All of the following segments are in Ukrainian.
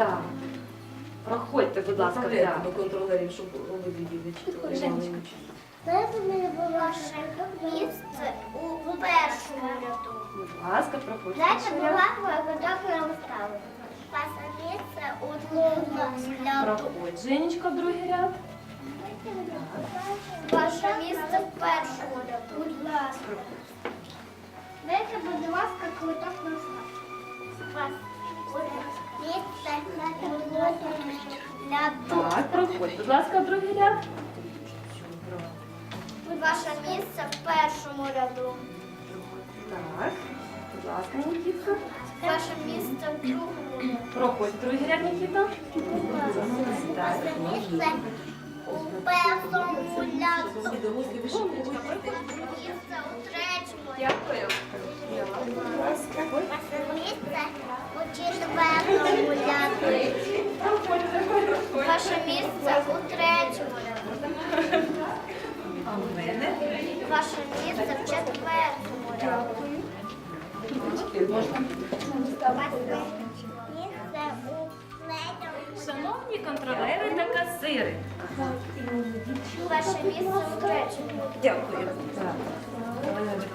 Так. Проходьте, будь ласка, прямо. до контролерів, щоб обидві діти читали. Знаєте, мені ваше місце у першому ряду. Будь ласка, проходьте. Ще була готова вистави. Ваше місце у другому ряду. Проходь, Женечка, в другий ряд. Ваше місце в першому ряду. Будь ласка. Дайте, будь ласка, квиток на виставу. Так, проходь, будь ласка, другий ряд. Ваше місце в першому ряду. Так, будь ласка, Нікітка. Ваше місце в другому ряду. Проходь другий ряд, Нікіта. Ваше місце у першому ряду. Вийшли. Місце у третьому ряду. Дякую. Ваше місце у четвертому. Ваше місце у третьому ряду. А в мене? Ваше місце в четвертому ряду. Шановні контролери та касири. Ваше місце у третьому. Дякую.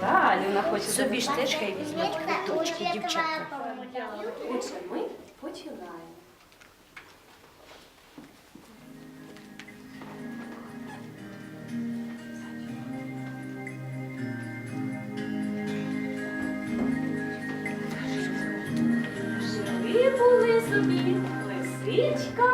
Далі вона хоче Собі теж хай візьмуть у квиточки, дівчатка. Отже, ми починаємо. Були собі лисичка.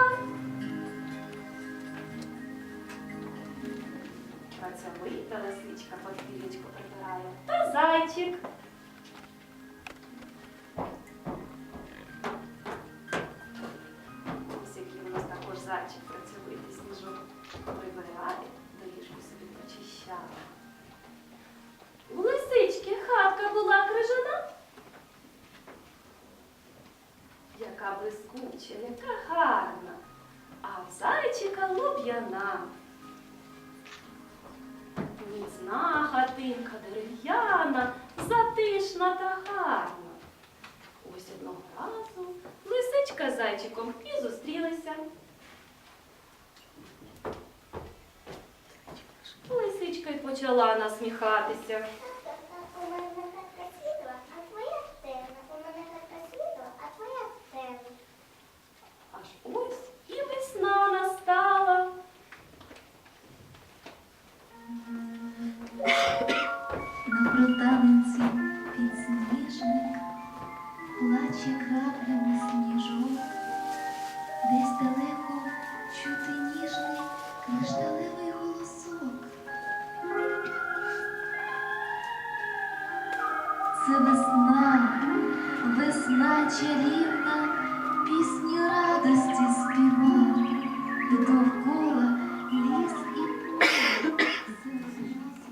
Блискуча, яка гарна, а в зайчика луб'яна. Міцна хатинка дерев'яна, затишна та гарна. Ось одного разу лисичка з зайчиком і зустрілися. Лисичка й почала насміхатися. Чарівна, пісні радості співа, і довкола ліс і поле.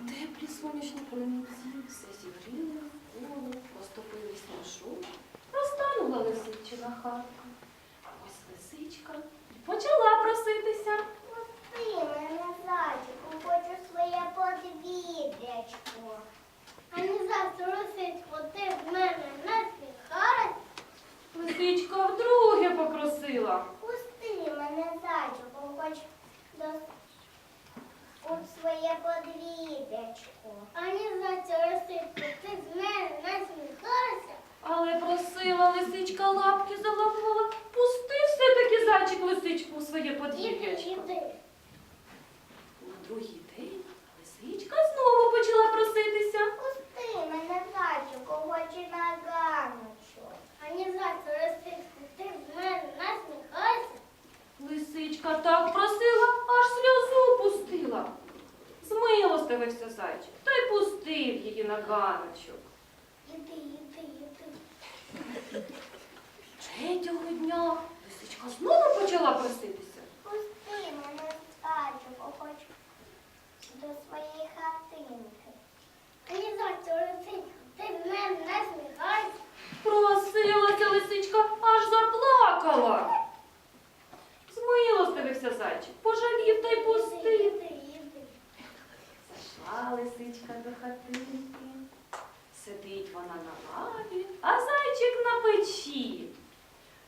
Теплі сонячні промінці все зігріли навколо, розтопили сніжок, розтанула лисичина хатка. Ось лисичка і почала проситися. Пусти мене зайчику, хочу своє подвір'ячко. А не завтра росисько, ти в мене насміхаєш? Лисичка вдруге попросила. Пусти мене зайчику, хоч до у своє подвір'ячко. Ані за завтра росисько, ти з мене насміхаєшся? Але просила лисичка лапки за Пусти все-таки зайчик лисичку у своє Іди, подвір'ячко. іди. На другий день лисичка знову почала проситися. Пусти мене зайчику, хочу на ганочок. А не завтра росисько, ти з мене насміхаєшся? Лисичка так просила, аж сльозу пустила. Змилостивився зайчик та й пустив її на ганочок. Іди, іди, іди. Третього дня лисичка знову почала проситися. Пусти мене зайчику, хочу до своєї хатинки. А не завтра ти з мене не насміхаєшся? Просилася лисичка, аж заплакала. Змилостивився зайчик, хатинки. Сидить вона на лаві, а зайчик на печі.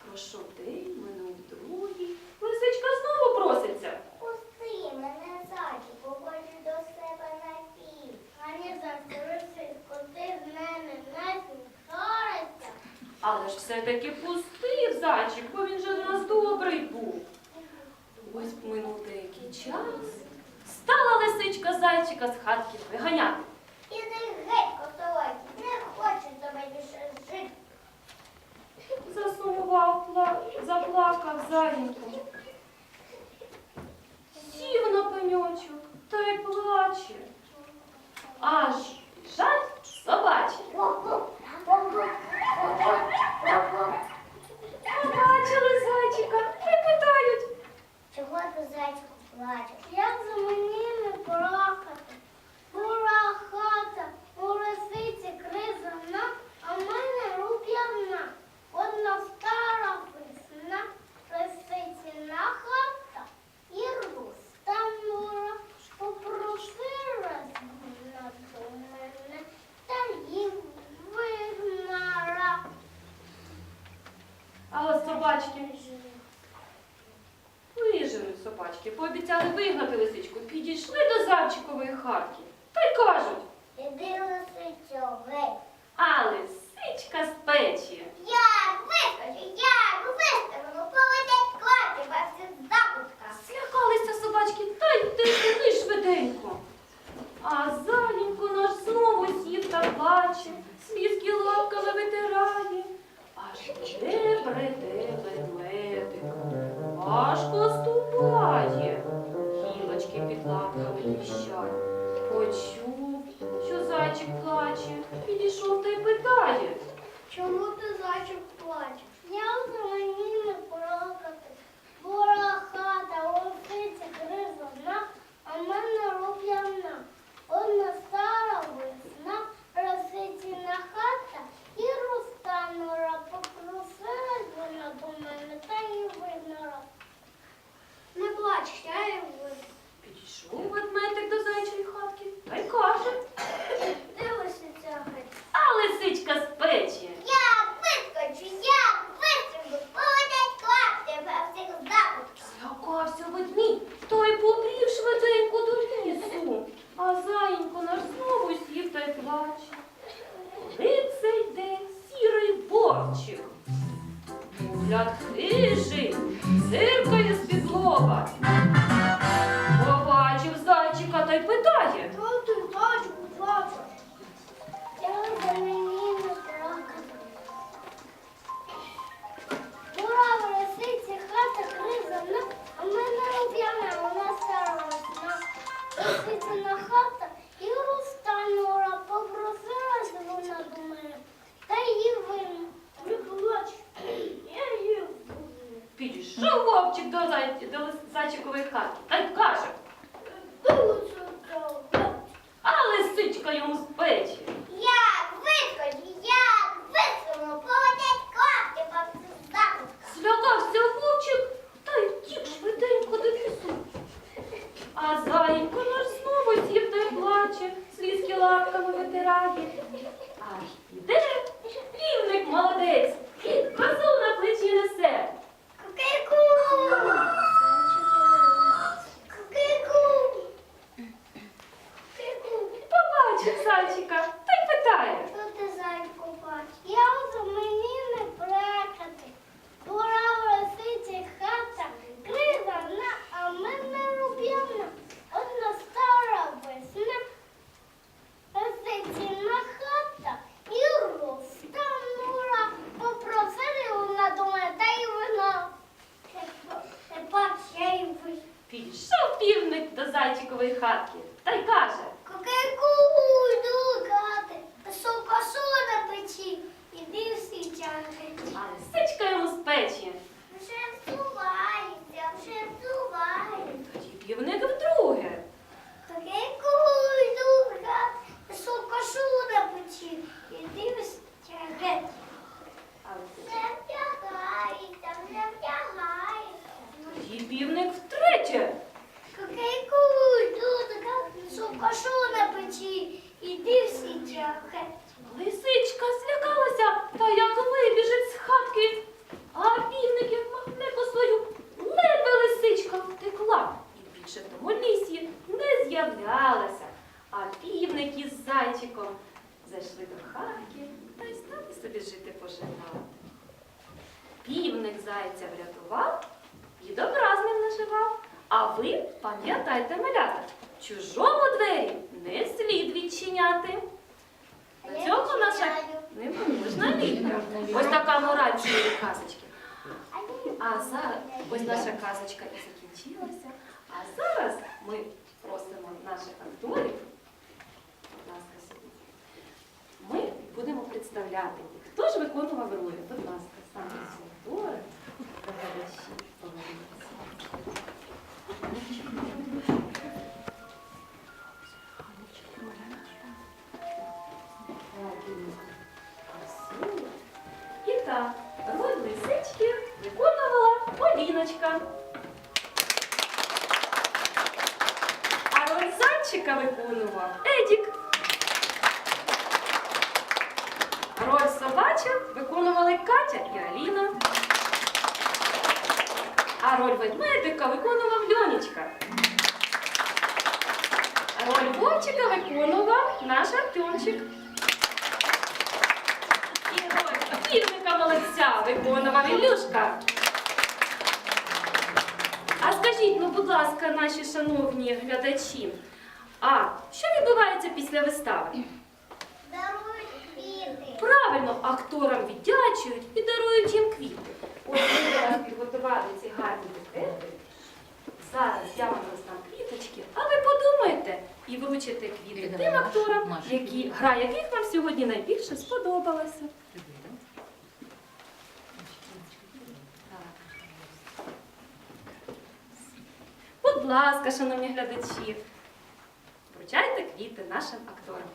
Пройшов день, минув другий. Лисичка знову проситься. Пусти мене зайчику, хочу до себе на пій. Ані закрути, коти з мене не сміхається. Але ж все-таки пустив зайчик, бо він же в нас добрий був. Ось минув деякий час. Стала лисичка зайчика з хатки виганяти. заплакав зайнько. Сів на пеньочок та й плаче. Аж жаль собачки. хлопчик до, зай... до зайчикової хатки та й каже. Ну а лисичка йому з печі. Як вискочить, як вискочимо, поводять клапки по замка. Злякався хлопчик та й тік швиденько до лісу. А зайко наш знову сів та й плаче, слізки лапками витирає. Аж іде півник молодець. хатки. Пам'ятайте, малята, чужому двері не слід відчиняти. На цьому наша не можна літка. Ось така мораль цієї казочки. А зараз ось наша казочка і закінчилася. А зараз ми просимо наших акторів. Будь ласка, сюди. Ми будемо представляти, хто ж виконував ролі. Будь ласка, саме актори, глядачі, поверніться. І так, роль лисички виконувала Поліночка. А роль зайчика виконував Едік. Роль собачок виконували Катя і Аліна. А роль ведмедика виконував Льонічка. Роль вовчика виконував наш Артемчик. І роль півника молодця виконував Ілюшка. А скажіть, ну, будь ласка, наші шановні глядачі, а що відбувається після вистави? Дарують квіти. Правильно, акторам віддячують і дарують їм квіти. Ось ми для підготували ці гарні букети. Зараз я вам роздам квіточки, а ви подумайте і вручите квіти тим акторам, які, гра яких вам сьогодні найбільше сподобалася. Будь ласка, шановні глядачі, вручайте квіти нашим акторам.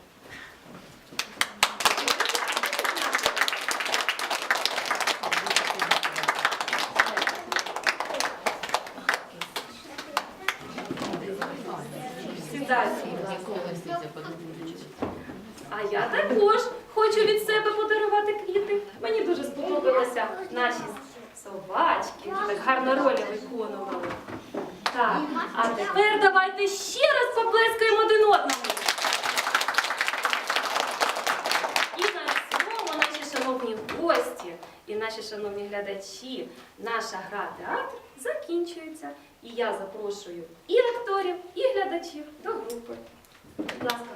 Сідайте. А я також хочу від себе подарувати квіти. Мені дуже сподобалися наші собачки, які так гарно ролі виконували. Так, а тепер давайте ще раз поплескаємо один одному. І на цьому наші шановні гості і наші шановні глядачі, наша гра театр закінчується. І я запрошую і акторів, і глядачів до групи. Будь ласка.